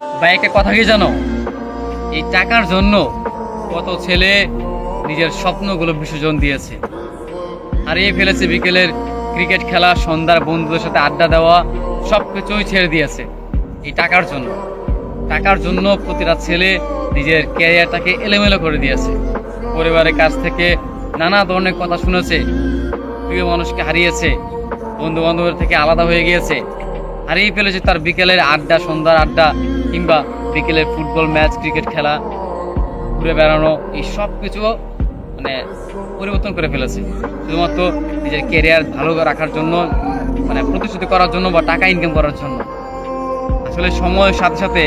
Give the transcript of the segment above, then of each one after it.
ভাই, একটা কথা কি জানো? এই টাকার জন্য কত ছেলে নিজের স্বপ্নগুলো বিসর্জন দিয়েছে। হারিয়ে ফেলেছে বিকেলের ক্রিকেট খেলা, সন্ধ্যার বন্ধুদের সাথে আড্ডা দেওয়া সব কিছুই ছেড়ে দিয়েছে এই টাকার জন্য। টাকার জন্য প্রতিটা ছেলে নিজের ক্যারিয়ারটাকে এলোমেলো করে দিয়েছে। পরিবারের কাছ থেকে নানা ধরনের কথা শুনেছে, প্রিয় মানুষকে হারিয়েছে বন্ধু বান্ধবের থেকে আলাদা হয়ে গিয়েছে, হারিয়ে ফেলেছে তার বিকেলের আড্ডা, সন্ধ্যার আড্ডা কিংবা বিকেলের ফুটবল ম্যাচ, ক্রিকেট খেলা, ঘুরে বেড়ানো, এই সব কিছু মানে পরিবর্তন করে ফেলেছে। শুধুমাত্র নিজের ক্যারিয়ার ভালো রাখার জন্য মানে প্রতিশ্রুতি করার জন্য বা টাকা ইনকাম করার জন্য। আসলে সময়ের সাথে সাথে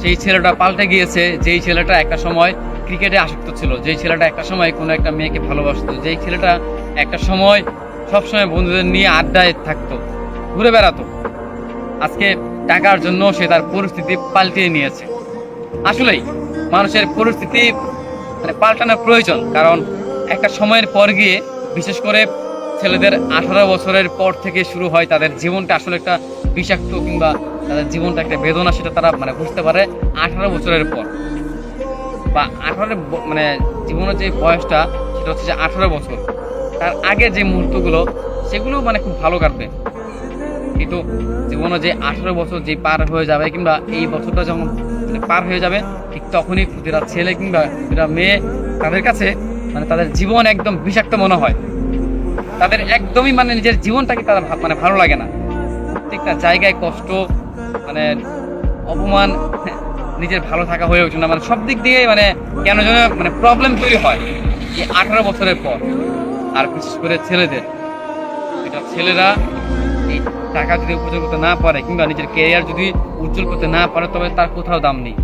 সেই ছেলেটা পাল্টে গিয়েছে, যেই ছেলেটা একটা সময় ক্রিকেটে আসক্ত ছিল, যেই ছেলেটা একটা সময় কোনো একটা মেয়েকে ভালোবাসতো, যেই ছেলেটা একটা সময় সবসময় বন্ধুদের নিয়ে আড্ডায় থাকতো, ঘুরে বেড়াতো। আজকে টাকার জন্য সে তার পরিস্থিতি পাল্টিয়ে নিয়েছে। আসলেই মানুষের পরিস্থিতি মানে পাল্টানোর প্রয়োজন, কারণ একটা সময়ের পর গিয়ে বিশেষ করে ছেলেদের আঠারো বছরের পর থেকে শুরু হয় তাদের জীবনটা আসলে একটা বিষাক্ত কিংবা তাদের জীবনটা একটা বেদনা সেটা তারা মানে বুঝতে পারে আঠারো বছরের পর। বা আঠারো মানে জীবনের যে বয়সটা সেটা হচ্ছে যে আঠারো বছর। তার আগে যে মুহূর্তগুলো, সেগুলো মানে খুব ভালো কাটবে। কিন্তু জীবনে যে আঠারো বছর যে পার হয়ে যাবে কিংবা এই বছরটা যখন মানে পার হয়ে যাবে, ঠিক তখনই প্রতিটা ছেলে কিংবা প্রতিটা মেয়ে তাদের কাছে মানে তাদের জীবন একদম বিষাক্ত মনে হয়। তাদের একদমই মানে নিজের জীবনটাকে তারা মানে ভালো লাগে না। প্রত্যেকটা জায়গায় কষ্ট মানে অপমান, নিজের ভালো থাকা হয়ে ওঠে না। মানে সব দিক দিয়ে মানে কেন যেন মানে প্রবলেম তৈরি হয় এই আঠারো বছরের পর। আর বিশেষ করে ছেলেদের। এটা ছেলেরা এই টাকা যদি উপার্জন করতে না পারে কিংবা নিজের কেরিয়ার যদি উজ্জ্বল করতে না পারে, তবে তার কোথাও দাম নেই।